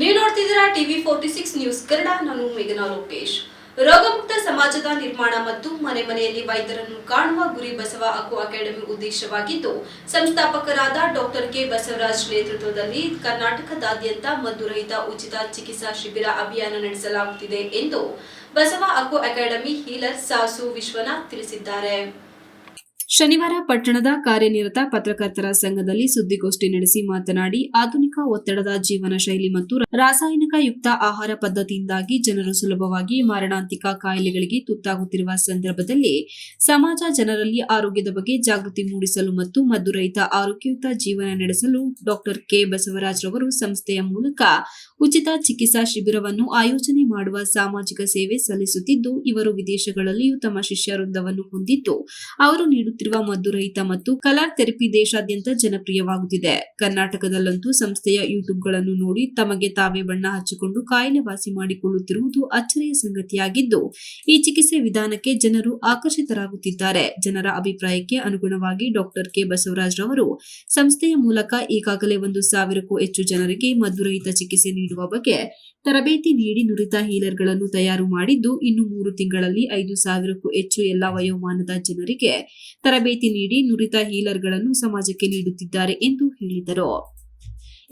ನೀವು ನೋಡ್ತಿದ್ದೀರಾ TV forty six news Kannada, ನಾನು ಮೇಘನಾ ಲೋಕೇಶ್. ರೋಗಮುಕ್ತ ಸಮಾಜದ ನಿರ್ಮಾಣ ಮತ್ತು ಮನೆ ಮನೆಯಲ್ಲಿ ವೈದ್ಯರನ್ನು ಕಾಣುವ ಗುರಿ ಬಸವ ಅಕು ಅಕಾಡೆಮಿ ಉದ್ದೇಶವಾಗಿದ್ದು, ಸಂಸ್ಥಾಪಕರಾದ ಡಾಕ್ಟರ್ ಕೆ ಬಸವರಾಜ್ ನೇತೃತ್ವದಲ್ಲಿ ಕರ್ನಾಟಕದಾದ್ಯಂತ ಮದ್ದುರಹಿತ ಉಚಿತ ಚಿಕಿತ್ಸಾ ಶಿಬಿರ ಅಭಿಯಾನ ನಡೆಸಲಾಗುತ್ತಿದೆ ಎಂದು ಬಸವ ಅಕು ಅಕಾಡೆಮಿ ಹೀಲರ್ ಸಾಸು ವಿಶ್ವನಾಥ್ ತಿಳಿಸಿದ್ದಾರೆ. ಶನಿವಾರ ಪಟ್ಟಣದ ಕಾರ್ಯನಿರತ ಪತ್ರಕರ್ತರ ಸಂಘದಲ್ಲಿ ಸುದ್ದಿಗೋಷ್ಠಿ ನಡೆಸಿ ಮಾತನಾಡಿ, ಆಧುನಿಕ ಒತ್ತಡದ ಜೀವನ ಶೈಲಿ ಮತ್ತು ರಾಸಾಯನಿಕ ಯುಕ್ತ ಆಹಾರ ಪದ್ಧತಿಯಿಂದಾಗಿ ಜನರು ಸುಲಭವಾಗಿ ಮಾರಣಾಂತಿಕ ಕಾಯಿಲೆಗಳಿಗೆ ತುತ್ತಾಗುತ್ತಿರುವ ಸಂದರ್ಭದಲ್ಲಿ ಸಮಾಜ ಜನರಲ್ಲಿ ಆರೋಗ್ಯದ ಬಗ್ಗೆ ಜಾಗೃತಿ ಮೂಡಿಸಲು ಮತ್ತು ಮದ್ದುರಹಿತ ಆರೋಗ್ಯಯುತ ಜೀವನ ನಡೆಸಲು ಡಾಕ್ಟರ್ ಕೆ ಬಸವರಾಜ್ ರವರು ಸಂಸ್ಥೆಯ ಮೂಲಕ ಉಚಿತ ಚಿಕಿತ್ಸಾ ಶಿಬಿರವನ್ನು ಆಯೋಜನೆ ಮಾಡುವ ಸಾಮಾಜಿಕ ಸೇವೆ ಸಲ್ಲಿಸುತ್ತಿದ್ದು, ಇವರು ವಿದೇಶಗಳಲ್ಲಿಯೂ ತಮ್ಮ ಶಿಷ್ಯ ವೃಂದವನ್ನು ಹೊಂದಿದ್ದು, ಅವರು ನೀಡುತ್ತಿರುವ ಮದ್ದುರಹಿತ ಮತ್ತು ಕಲಾ ಥೆರಪಿ ದೇಶಾದ್ಯಂತ ಜನಪ್ರಿಯವಾಗುತ್ತಿದೆ. ಕರ್ನಾಟಕದಲ್ಲಂತೂ ಸಂಸ್ಥೆಯ ಯೂಟ್ಯೂಬ್ಗಳನ್ನು ನೋಡಿ ತಮಗೆ ತಾವೇ ಬಣ್ಣ ಹಚ್ಚಿಕೊಂಡು ಕಾಯಿಲೆ ವಾಸಿ ಮಾಡಿಕೊಳ್ಳುತ್ತಿರುವುದು ಅಚ್ಚರಿಯ ಸಂಗತಿಯಾಗಿದ್ದು, ಈ ಚಿಕಿತ್ಸೆ ವಿಧಾನಕ್ಕೆ ಜನರು ಆಕರ್ಷಿತರಾಗುತ್ತಿದ್ದಾರೆ. ಜನರ ಅಭಿಪ್ರಾಯಕ್ಕೆ ಅನುಗುಣವಾಗಿ ಡಾಕ್ಟರ್ ಕೆ. ಬಸವರಾಜ್ ರವರು ಸಂಸ್ಥೆಯ ಮೂಲಕ ಈಗಾಗಲೇ ಒಂದು ಸಾವಿರಕ್ಕೂ ಹೆಚ್ಚು ಜನರಿಗೆ ಮದ್ದುರಹಿತ ಚಿಕಿತ್ಸೆ ನೀಡುವ ಬಗ್ಗೆ ತರಬೇತಿ ನೀಡಿ ನುರಿತ ಹೀಲರ್ಗಳನ್ನು ತಯಾರು ಮಾಡಿದ್ದು ಇನ್ನು ಮೂರು ತಿಂಗಳಲ್ಲಿ ಐದು ಸಾವಿರಕ್ಕೂ ಹೆಚ್ಚು ಎಲ್ಲಾ ವಯೋಮಾನದ ಜನರಿಗೆ ತರಬೇತಿ ನೀಡಿ ನುರಿತ ಹೀಲರ್ಗಳನ್ನು ಸಮಾಜಕ್ಕೆ ನೀಡುತ್ತಿದ್ದಾರೆ ಎಂದು ಹೇಳಿದರು.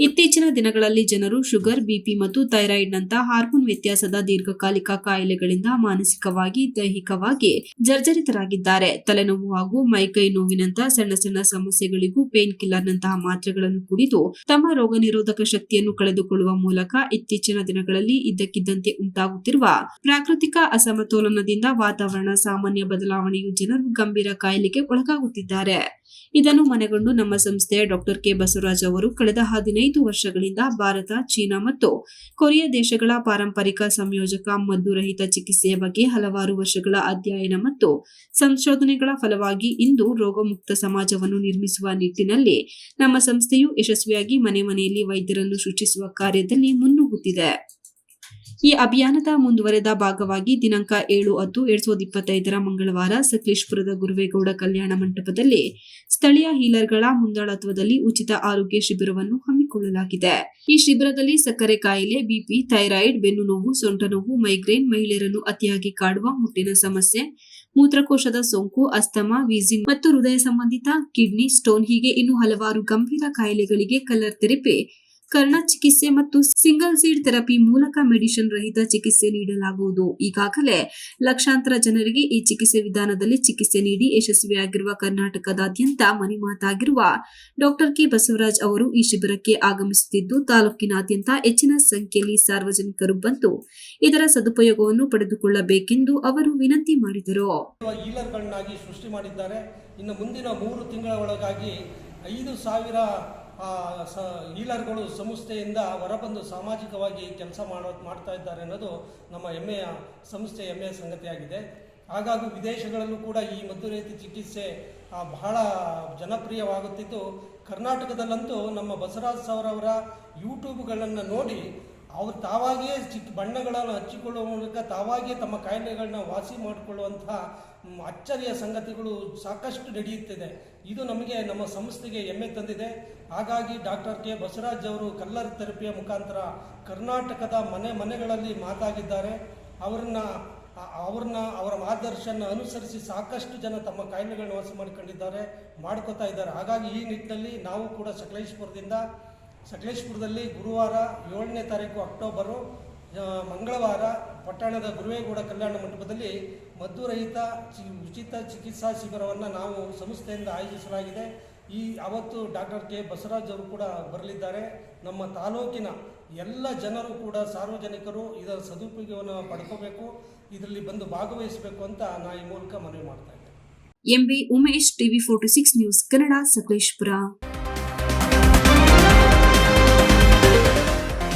ಇತ್ತೀಚಿನ ದಿನಗಳಲ್ಲಿ ಜನರು ಶುಗರ್ ಬಿಪಿ ಮತ್ತು ಥೈರಾಯ್ಡ್ನಂತಹ ಹಾರ್ಮೋನ್ ವ್ಯತ್ಯಾಸದ ದೀರ್ಘಕಾಲಿಕ ಕಾಯಿಲೆಗಳಿಂದ ಮಾನಸಿಕವಾಗಿ, ದೈಹಿಕವಾಗಿ ಜರ್ಜರಿತರಾಗಿದ್ದಾರೆ. ತಲೆನೋವು ಹಾಗೂ ಮೈಕೈ ನೋವಿನಂತಹ ಸಣ್ಣ ಸಣ್ಣ ಸಮಸ್ಯೆಗಳಿಗೂ ಪೇನ್ ಕಿಲ್ಲರ್ನಂತಹ ಮಾತ್ರೆಗಳನ್ನು ಕುಡಿದು ತಮ್ಮ ರೋಗ ನಿರೋಧಕ ಶಕ್ತಿಯನ್ನು ಕಳೆದುಕೊಳ್ಳುವ ಮೂಲಕ ಇತ್ತೀಚಿನ ದಿನಗಳಲ್ಲಿ ಇದ್ದಕ್ಕಿದ್ದಂತೆ ಉಂಟಾಗುತ್ತಿರುವ ಪ್ರಾಕೃತಿಕ ಅಸಮತೋಲನದಿಂದ ವಾತಾವರಣ ಸಾಮಾನ್ಯ ಬದಲಾವಣೆಯು ಜನರು ಗಂಭೀರ ಕಾಯಿಲೆಗೆ ಒಳಗಾಗುತ್ತಿದ್ದಾರೆ. ಇದನ್ನು ಮನೆಗೊಂಡು ನಮ್ಮ ಸಂಸ್ಥೆಯ ಡಾಕ್ಟರ್ ಕೆ ಬಸವರಾಜ್ ಅವರು ಕಳೆದ ಹದಿನೈದು ವರ್ಷಗಳಿಂದ ಭಾರತ, ಚೀನಾ ಮತ್ತು ಕೊರಿಯಾ ದೇಶಗಳ ಪಾರಂಪರಿಕ ಸಂಯೋಜಕ ಮದ್ದುರಹಿತ ಚಿಕಿತ್ಸೆಯ ಬಗ್ಗೆ ಹಲವಾರು ವರ್ಷಗಳ ಅಧ್ಯಯನ ಮತ್ತು ಸಂಶೋಧನೆಗಳ ಫಲವಾಗಿ ಇಂದು ರೋಗಮುಕ್ತ ಸಮಾಜವನ್ನು ನಿರ್ಮಿಸುವ ನಿಟ್ಟಿನಲ್ಲಿ ನಮ್ಮ ಸಂಸ್ಥೆಯು ಯಶಸ್ವಿಯಾಗಿ ಮನೆ ಮನೆಯಲ್ಲಿ ವೈದ್ಯರನ್ನು ಸೃಷ್ಟಿಸುವ ಕಾರ್ಯದಲ್ಲಿ ಮುನ್ನುಗ್ಗುತ್ತಿದೆ. ಈ ಅಭಿಯಾನದ ಮುಂದುವರೆದ ಭಾಗವಾಗಿ ದಿನಾಂಕ ಏಳು ಹತ್ತು ಎರಡ್ ಸಾವಿರದ ಇಪ್ಪತ್ತೈದರ ಮಂಗಳವಾರ ಸಕಲೇಶ್ಪುರದ ಗುರುವೇಗೌಡ ಕಲ್ಯಾಣ ಮಂಟಪದಲ್ಲಿ ಸ್ಥಳೀಯ ಹೀಲರ್ಗಳ ಮುಂದಾಳತ್ವದಲ್ಲಿ ಉಚಿತ ಆರೋಗ್ಯ ಶಿಬಿರವನ್ನು ಹಮ್ಮಿಕೊಳ್ಳಲಾಗಿದೆ. ಈ ಶಿಬಿರದಲ್ಲಿ ಸಕ್ಕರೆ ಕಾಯಿಲೆ, ಬಿಪಿ, ಥೈರಾಯ್ಡ್, ಬೆನ್ನು ನೋವು, ಸೊಂಟ ನೋವು, ಮೈಗ್ರೇನ್, ಮಹಿಳೆಯರನ್ನು ಅತಿಯಾಗಿ ಕಾಡುವ ಮುಟ್ಟಿನ ಸಮಸ್ಯೆ, ಮೂತ್ರಕೋಶದ ಸೋಂಕು, ಅಸ್ತಮಾ, ವೀಸಿಂಗ್ ಮತ್ತು ಹೃದಯ ಸಂಬಂಧಿತ ಕಿಡ್ನಿ ಸ್ಟೋನ್ ಹೀಗೆ ಇನ್ನು ಹಲವಾರು ಗಂಭೀರ ಕಾಯಿಲೆಗಳಿಗೆ ಕಲರ್ ಥೆರಪಿ ಕರ್ಣ ಚಿಕಿತ್ಸೆ ಮತ್ತು ಸಿಂಗಲ್ ಸೀಡ್ ಥೆರಪಿ ಮೂಲಕ ಮೆಡಿಸಿನ್ ರಹಿತ ಚಿಕಿತ್ಸೆ ನೀಡಲಾಗುವುದು. ಈಗಾಗಲೇ ಲಕ್ಷಾಂತರ ಜನರಿಗೆ ಈ ಚಿಕಿತ್ಸೆ ವಿಧಾನದಲ್ಲಿ ಚಿಕಿತ್ಸೆ ನೀಡಿ ಯಶಸ್ವಿಯಾಗಿರುವ ಕರ್ನಾಟಕದಾದ್ಯಂತ ಮನೆ ಮಾತಾಗಿರುವ ಡಾಕ್ಟರ್ ಕೆ ಬಸವರಾಜ್ ಅವರು ಈ ಶಿಬಿರಕ್ಕೆ ಆಗಮಿಸುತ್ತಿದ್ದು, ತಾಲೂಕಿನಾದ್ಯಂತ ಹೆಚ್ಚಿನ ಸಂಖ್ಯೆಯಲ್ಲಿ ಸಾರ್ವಜನಿಕರು ಬಂದು ಇದರ ಸದುಪಯೋಗವನ್ನು ಪಡೆದುಕೊಳ್ಳಬೇಕೆಂದು ಅವರು ವಿನಂತಿ ಮಾಡಿದರು. ಇನ್ನು ಮುಂದಿನ ಮೂರು ತಿಂಗಳ ಒಳಗಾಗಿ ಐದು ಸಾವಿರ ಸ ಹೀಲರ್ಗಳು ಸಂಸ್ಥೆಯಿಂದ ಹೊರಬಂದು ಸಾಮಾಜಿಕವಾಗಿ ಕೆಲಸ ಮಾಡೋ ಮಾಡ್ತಾ ಇದ್ದಾರೆ ಅನ್ನೋದು ನಮ್ಮ ಹೆಮ್ಮೆಯ ಸಂಸ್ಥೆ ಹೆಮ್ಮೆಯ ಸಂಗತಿಯಾಗಿದೆ. ಹಾಗಾಗಿ ವಿದೇಶಗಳಲ್ಲೂ ಕೂಡ ಈ ಮದ್ದುರಹಿತ ಚಿಕಿತ್ಸೆ ಆ, ಬಹಳ ಜನಪ್ರಿಯವಾಗುತ್ತಿದ್ದು ಕರ್ನಾಟಕದಲ್ಲಂತೂ ನಮ್ಮ ಬಸವರಾಜ್ ಸಾವ್ರವರ ಯೂಟ್ಯೂಬ್ಗಳನ್ನು ನೋಡಿ ಅವರು ತಾವಾಗಿಯೇ ಚಿಕ್ಕ ಬಣ್ಣಗಳನ್ನು ಹಚ್ಚಿಕೊಳ್ಳುವ ಮೂಲಕ ತಾವಾಗಿಯೇ ತಮ್ಮ ಕಾಯಿಲೆಗಳನ್ನ ವಾಸಿ ಮಾಡಿಕೊಳ್ಳುವಂತಹ ಅಚ್ಚರಿಯ ಸಂಗತಿಗಳು ಸಾಕಷ್ಟು ನಡೆಯುತ್ತಿದೆ. ಇದು ನಮಗೆ ನಮ್ಮ ಸಂಸ್ಥೆಗೆ ಹೆಮ್ಮೆ ತಂದಿದೆ. ಹಾಗಾಗಿ ಡಾಕ್ಟರ್ ಕೆ. ಬಸವರಾಜ್ ಅವರು ಕಲ್ಲರ್ ಥೆರಪಿಯ ಮುಖಾಂತರ ಕರ್ನಾಟಕದ ಮನೆ ಮನೆಗಳಲ್ಲಿ ಮಾತಾಗಿದ್ದಾರೆ. ಅವರನ್ನ, ಅವ್ರನ್ನ, ಅವರ ಮಾರ್ಗದರ್ಶನ ಅನುಸರಿಸಿ ಸಾಕಷ್ಟು ಜನ ತಮ್ಮ ಕಾಯಿಲೆಗಳನ್ನ ವಾಸಿ ಮಾಡಿಕೊಂಡಿದ್ದಾರೆ, ಮಾಡ್ಕೋತಾ ಇದ್ದಾರೆ. ಹಾಗಾಗಿ ಈ ನಿಟ್ಟಿನಲ್ಲಿ ನಾವು ಕೂಡ ಸಕಲೇಶ್ಪುರದಿಂದ ಸಕಲೇಶ್ಪುರದಲ್ಲಿ ಗುರುವಾರ ಏಳನೇ ತಾರೀಕು ಅಕ್ಟೋಬರು ಮಂಗಳವಾರ ಪಟ್ಟಣದ ಗುರುವೇಗೌಡ ಕಲ್ಯಾಣ ಮಂಟಪದಲ್ಲಿ ಮದ್ದುರಹಿತ ಚಿ, ಉಚಿತ ಚಿಕಿತ್ಸಾ ಶಿಬಿರವನ್ನು ನಾವು ಸಂಸ್ಥೆಯಿಂದ ಆಯೋಜಿಸಲಾಗಿದೆ. ಈ ಅವತ್ತು ಡಾಕ್ಟರ್ ಕೆ. ಬಸವರಾಜ್ ಅವರು ಕೂಡ ಬರಲಿದ್ದಾರೆ. ನಮ್ಮ ತಾಲೂಕಿನ ಎಲ್ಲ ಜನರು ಕೂಡ ಸಾರ್ವಜನಿಕರು ಇದರ ಸದುಪಯೋಗವನ್ನು ಪಡ್ಕೋಬೇಕು, ಇದರಲ್ಲಿ ಬಂದು ಭಾಗವಹಿಸಬೇಕು ಅಂತ ನಾ ಈ ಮೂಲಕ ಮನವಿ ಮಾಡ್ತಾ ಇದ್ದೇನೆ. MB Umesh TV forty six news Kannada Sakleshpur.